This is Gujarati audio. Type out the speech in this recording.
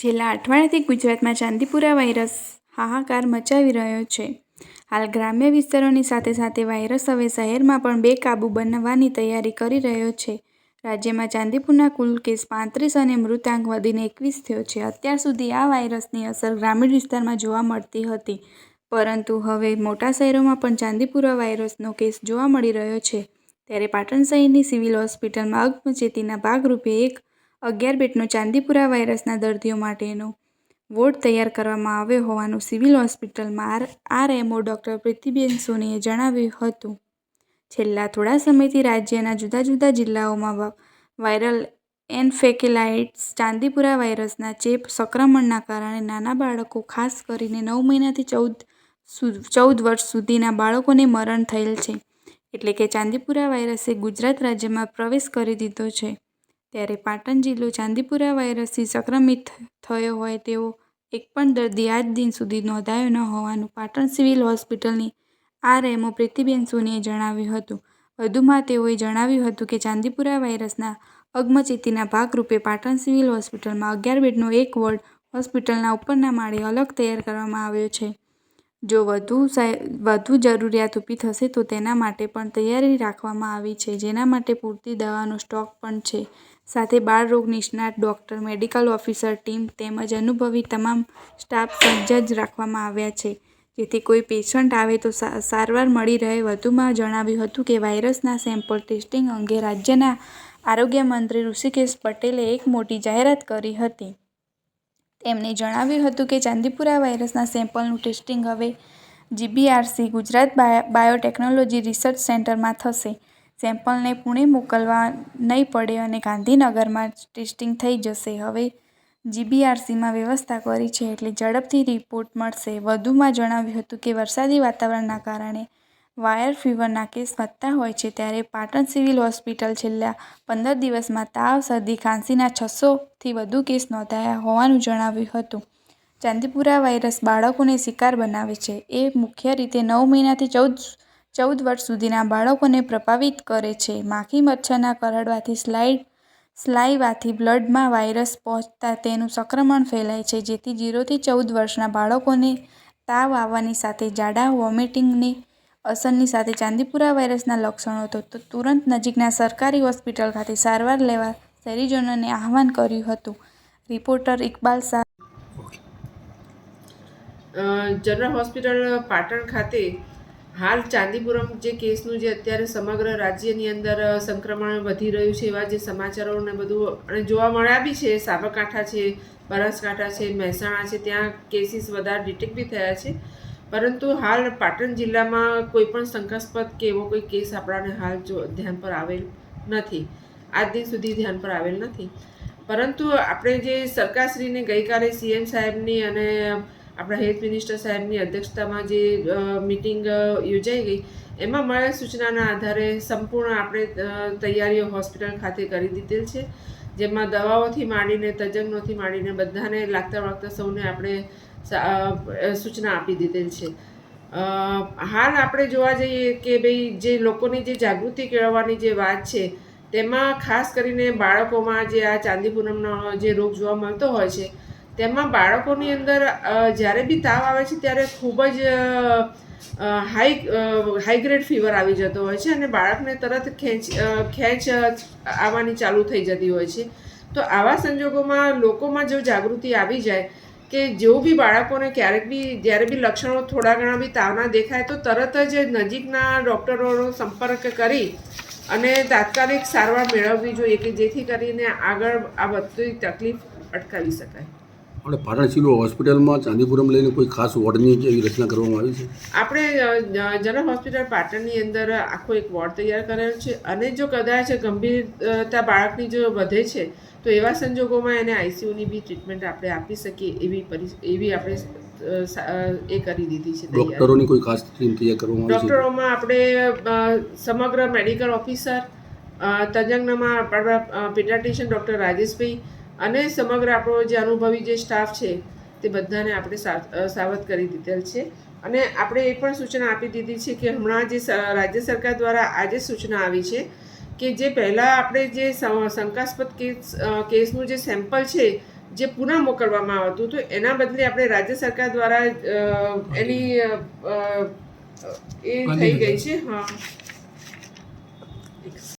છેલ્લા અઠવાડિયાથી ગુજરાતમાં ચાંદીપુરા વાયરસ હાહાકાર મચાવી રહ્યો છે. હાલ ગ્રામ્ય વિસ્તારોની સાથે સાથે વાયરસ હવે શહેરમાં પણ બેકાબુ બનવાની તૈયારી કરી રહ્યો છે. રાજ્યમાં ચાંદીપુરના કુલ કેસ પાંત્રીસ અને મૃતાંક વધીને એકવીસ થયો છે. અત્યાર સુધી આ વાયરસની અસર ગ્રામીણ વિસ્તારમાં જોવા મળતી હતી. પરંતુ હવે મોટા શહેરોમાં પણ ચાંદીપુરા વાયરસનો કેસ જોવા મળી રહ્યો છે. ત્યારે પાટણ શહેરની સિવિલ હોસ્પિટલમાં અગમચેતીના ભાગરૂપે એક અગિયાર બેડનો ચાંદીપુરા વાયરસના દર્દીઓ માટેનો વોર્ડ તૈયાર કરવામાં આવ્યો હોવાનું સિવિલ હોસ્પિટલમાં આર આરએમઓ ડૉક્ટર પ્રીતિબેન સોનીએ જણાવ્યું હતું. છેલ્લા થોડા સમયથી રાજ્યના જુદા જુદા જિલ્લાઓમાં વાયરલ એન્ફેકેલાઇટ્સ, ચાંદીપુરા વાયરસના ચેપ, સંક્રમણના કારણે નાના બાળકો, ખાસ કરીને નવ મહિનાથી ચૌદ ચૌદ વર્ષ સુધીના બાળકોને મરણ થયેલ છે. એટલે કે ચાંદીપુરા વાયરસે ગુજરાત રાજ્યમાં પ્રવેશ કરી દીધો છે. ત્યારે પાટણ જિલ્લો ચાંદીપુરા વાયરસથી સંક્રમિત થયો હોય તેવો એક પણ દર્દી આજ દિન સુધી નોંધાયો ન હોવાનું પાટણ સિવિલ હોસ્પિટલની આરએમઓ પ્રીતિબેન સોનીએ જણાવ્યું હતું. વધુમાં તેઓએ જણાવ્યું હતું કે ચાંદીપુરા વાયરસના અગમચેતીના ભાગરૂપે પાટણ સિવિલ હોસ્પિટલમાં અગિયાર બેડનો એક વોર્ડ હોસ્પિટલના ઉપરના માળે અલગ તૈયાર કરવામાં આવ્યો છે. જો વધુ વધુ જરૂરિયાત ઊભી થશે તો તેના માટે પણ તૈયારી રાખવામાં આવી છે, જેના માટે પૂરતી દવાનો સ્ટોક પણ છે. સાથે બાળરોગ નિષ્ણાત ડૉક્ટર, મેડિકલ ઓફિસર, ટીમ તેમજ અનુભવી તમામ સ્ટાફ સજ્જ રાખવામાં આવ્યા છે. જેથી કોઈ પેશન્ટ આવે તો સારવાર મળી રહે. વધુમાં જણાવ્યું હતું કે વાયરસના સેમ્પલ ટેસ્ટિંગ અંગે રાજ્યના આરોગ્ય મંત્રી ઋષિકેશ પટેલે એક મોટી જાહેરાત કરી હતી. તેમણે જણાવ્યું હતું કે ચાંદીપુરા વાયરસના સેમ્પલનું ટેસ્ટિંગ હવે GBRC Gujarat bio, biotechnology research સેન્ટરમાં થશે. સેમ્પલને પુણે મોકલવા નહીં પડે અને ગાંધીનગરમાં જ ટેસ્ટિંગ થઈ જશે. હવે જીબીઆરસીમાં વ્યવસ્થા કરી છે એટલે ઝડપથી રિપોર્ટ મળશે. વધુમાં જણાવ્યું હતું કે, વરસાદી વાતાવરણના કારણે વાયર ફીવરના કેસ વધતા હોય છે ત્યારે પાટણ સિવિલ હોસ્પિટલ છેલ્લા પંદર દિવસમાં તાવ, શરદી, ખાંસીના છસોથી વધુ કેસ નોંધાયા હોવાનું જણાવ્યું હતું. ચાંદીપુરા વાયરસ બાળકોને શિકાર બનાવે છે. એ મુખ્ય રીતે નવ મહિનાથી ચૌદ ચૌદ વર્ષ સુધીના બાળકોને પ્રભાવિત કરે છે. માખી મચ્છરના કરડવાથી સ્લાઇડ, સ્લાઇવાથી બ્લડમાં વાયરસ પહોંચતા તેનું સંક્રમણ ફેલાય છે, જેથી જીરોથી ચૌદ વર્ષના બાળકોને તાવ આવવાની સાથે જાડા, વોમિટિંગની અસરની સાથે ચાંદીપુરા વાયરસના લક્ષણો તો તો, તુરંત નજીકના સરકારી હોસ્પિટલ ખાતે સારવાર લેવા શહેરીજનોને આહવાન કર્યું હતું. Reporter Iqbal Shah. General hospital Patan ખાતે હાલ ચાંદીપુરમ જે કેસનું જે અત્યારે સમગ્ર રાજ્યની અંદર સંક્રમણ વધી રહ્યું છે એવા જે સમાચારો ને બધું અને જોવા મળ્યા બી છે, સાબરકાંઠા છે, બનાસકાંઠા છે, મહેસાણા છે, ત્યાં કેસીસ વધારે ડિટેક્ટ બી થયા છે. પરંતુ હાલ પાટણ જિલ્લામાં કોઈ પણ શંકાસ્પદ કે એવો કોઈ કેસ આપણાને હાલ જો ધ્યાન પર આવેલ નથી. આજ દિન સુધી ધ્યાન પર આવેલ નથી. પરંતુ આપણે જે સરકારશ્રીને ગઈકાલે સીએમ સાહેબની અને આપણા હેલ્થ મિનિસ્ટર સાહેબની અધ્યક્ષતામાં જે મિટિંગ યોજાઈ ગઈ, એમાં મળેલ સૂચનાના આધારે સંપૂર્ણ આપણે તૈયારીઓ હોસ્પિટલ ખાતે કરી દીધેલ છે, જેમાં દવાઓથી માંડીને, તજજ્ઞોથી માંડીને બધાને લાગતા વળગતા સૌને આપણે સૂચના આપી દીધેલ છે. હાલ આપણે જોવા જઈએ કે ભાઈ, જે લોકોની જે જાગૃતિ કેળવવાની જે વાત છે, તેમાં ખાસ કરીને બાળકોમાં જે આ ચાંદી પૂનમનો જે રોગ જોવા મળતો હોય છે તેમાં બાળકોની અંદર જ્યારે બી તાવ આવે છે, ત્યારે ખૂબ જ હાઈ હાઈ ગ્રેડ ફીવર આવી જતો હોય છે અને બાળકને તરત ખેંચ ખેંચ આવવાની ચાલુ થઈ જતી હોય છે. તો આવા સંજોગોમાં લોકોમાં જો જાગૃતિ આવી જાય કે જો બી બાળકોને ક્યારેક બી, જ્યારે બી લક્ષણો થોડા ઘણા બી તાવના દેખાય, તો તરત જ નજીકના ડૉક્ટરોનો સંપર્ક કરી અને તાત્કાલિક સારવાર મેળવવી જોઈએ કે જેથી કરીને આગળ આ બધી તકલીફ અટકાવી શકાય. આપણે પાટણ સિવિલ હોસ્પિટલમાં ચાંદીપુરમ લઈને કોઈ ખાસ વોર્ડની કે એવી રચના કરવામાં આવી છે? આપણે જનરલ હોસ્પિટલ પાટણની અંદર આખો એક વોર્ડ તૈયાર કરેલો છે અને જો કદાચ ગંભીરતા બાળકની જો વધે છે તો એવા સંજોગોમાં એને આઈસીયુની બી ટ્રીટમેન્ટ આપણે આપી શકીએ એવી એવી આપણે એ કરી દીધી છે ડોક્ટરોની કોઈ ખાસ ટીમ તૈયાર કરવામાં આવી છે? ડૉક્ટરોમાં આપણે સમગ્ર મેડિકલ ઓફિસર તજજ્ઞમાં આપણા પીડિયાટ્રિશિયન ડૉક્ટર રાજેશભાઈ અને સમગ્ર આપણો જે અનુભવી જે સ્ટાફ છે તે બધાને આપણે સાવધ કરી દીધેલ છે. અને આપણે એ પણ સૂચના આપી દીધી છે કે હમણાં જે રાજ્ય સરકાર દ્વારા આજે સૂચના આવી છે કે જે પહેલાં આપણે જે શંકાસ્પદ કેસ કેસનું જે સેમ્પલ છે જે પુનઃ મોકલવામાં આવતું હતું એના બદલે આપણે રાજ્ય સરકાર દ્વારા એની એ થઈ ગઈ છે. હા.